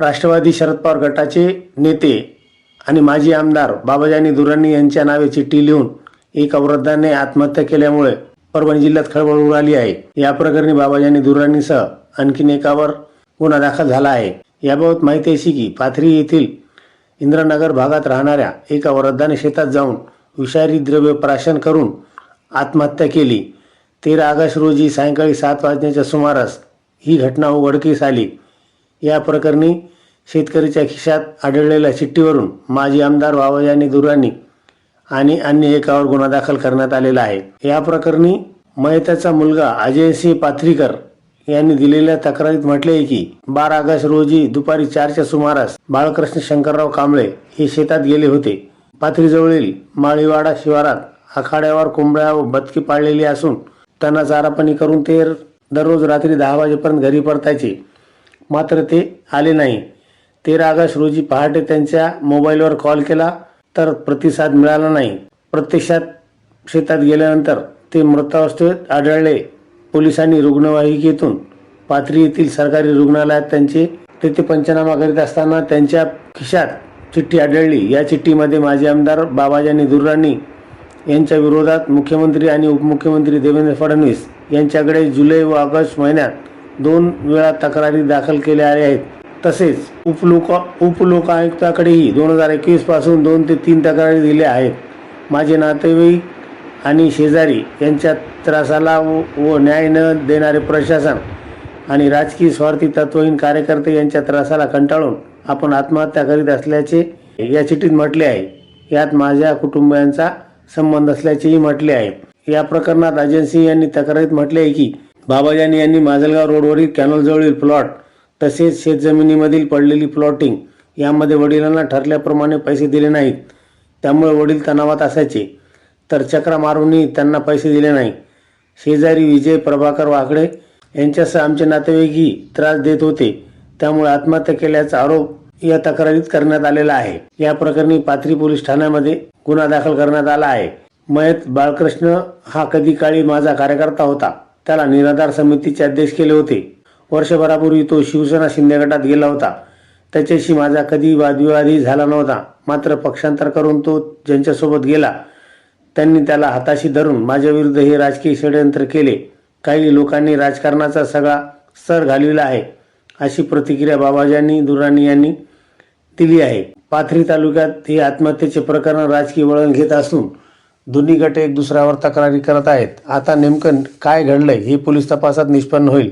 राष्ट्रवादी शरद पवार गटाचे नेते आणि माजी आमदार बाबाजानी दुराणी यांच्या नावे चिठ्ठी लिहून एका वृद्धाने आत्महत्या केल्यामुळे परभणी जिल्ह्यात खळबळ उडाली आहे. या प्रकरणी बाबाजानी दुराणीसह आणखीन एकावर गुन्हा दाखल झाला आहे. याबाबत माहिती अशी की पाथरी येथील इंद्रनगर भागात राहणाऱ्या एका वृद्धाने शेतात जाऊन विषारी द्रव्य प्राशन करून आत्महत्या केली. तेरा ऑगस्ट रोजी सायंकाळी सात वाजण्याच्या सुमारास ही घटना उघडकीस आली. या प्रकरणी शेतकरीच्या खिशात आढळलेल्या चिठ्ठीवरून माजी आमदार बाबाजानी दुराणी आणि अन्य एकावर गुन्हा दाखल करण्यात आलेला आहे. या प्रकरणी मयताचा मुलगा अजयसिंह पाथरीकर यांनी दिलेल्या तक्रारीत म्हटले आहे की बारा ऑगस्ट रोजी दुपारी चारच्या सुमारास बाळकृष्ण शंकरराव कांबळे हे शेतात गेले होते. पाथरीजवळील माळीवाडा शिवारात आखाड्यावर कोंबड्या व बदकी पाळलेली असून त्यांना चारापाणी करून ते दररोज रात्री दहा वाजेपर्यंत घरी परतायचे. मात्र ते आले नाही. तेरा ऑगस्ट रोजी पहाटे त्यांच्या मोबाईलवर कॉल केला तर प्रतिसाद मिळाला नाही. प्रत्यक्षात शेतात गेल्यानंतर ते मृतावस्थेत आढळले. पोलिसांनी रुग्णवाहिकेतून पाथरी येथील सरकारी रुग्णालयात त्यांचे तेथे पंचनामा करीत असताना त्यांच्या खिशात चिठ्ठी आढळली. या चिठ्ठीमध्ये माजी आमदार बाबाजानी दुर्राणी यांच्या विरोधात मुख्यमंत्री आणि उपमुख्यमंत्री देवेंद्र फडणवीस यांच्याकडे जुलै व ऑगस्ट महिन्यात दोन वेळा तक्रारी दाखल केल्या आहेत. तसेच उपलोक उपलोकायुक्ताकडेही दोन हजार एकवीसपासून दोन ते तीन तक्रारी दिल्या आहेत. माझे नातेवाईक आणि शेजारी यांच्या त्रासाला व व न्याय न देणारे प्रशासन आणि राजकीय स्वार्थी तत्वहीन कार्यकर्ते यांच्या त्रासाला कंटाळून आपण आत्महत्या करीत असल्याचे या चिठ्ठीत म्हटले आहे. यात माझ्या कुटुंबियांचा संबंध असल्याचेही म्हटले आहे. या प्रकरणात अजय सिंह यांनी तक्रारीत म्हटले आहे की बाबाजानी यांनी माजलगाव रोडवरील कॅनलजवळील प्लॉट तसेच शेतजमिनीमधील पडलेली प्लॉटिंग यामध्ये वडिलांना ठरल्याप्रमाणे पैसे दिले नाहीत. त्यामुळे वडील तणावात असायचे. तर चक्रा मारूनही त्यांना पैसे दिले नाही. शेजारी विजय प्रभाकर वाकडे यांच्यासह आमचे नातेवाईकही त्रास देत होते. त्यामुळे आत्महत्या केल्याचा आरोप या तक्रारीत करण्यात आलेला आहे. या प्रकरणी पाथरी पोलीस ठाण्यामध्ये गुन्हा दाखल करण्यात आला आहे. मयत बाळकृष्ण हा कधी काळी माझा कार्यकर्ता होता. त्याला निराधार समितीचे अध्यक्ष केले होते. वर्षभरापूर्वी तो शिवसेना शिंदे गटात गेला होता. त्याच्याशी माझा कधी वादविवादही झाला नव्हता. मात्र पक्षांतर करून तो ज्यांच्यासोबत गेला त्यांनी त्याला हाताशी धरून माझ्या विरुद्ध हे राजकीय षडयंत्र केले. काही लोकांनी राजकारणाचा सगळा स्तर घालविला आहे अशी प्रतिक्रिया बाबाजानी दुराणी यांनी दिली आहे. पाथरी तालुक्यात हे आत्महत्येचे प्रकरण राजकीय वळण घेत असून दोन्ही गट एक दुसऱ्यावर तक्रारी करत आहेत. आता नेमकं काय घडलंय हे पोलीस तपासात निष्पन्न होईल.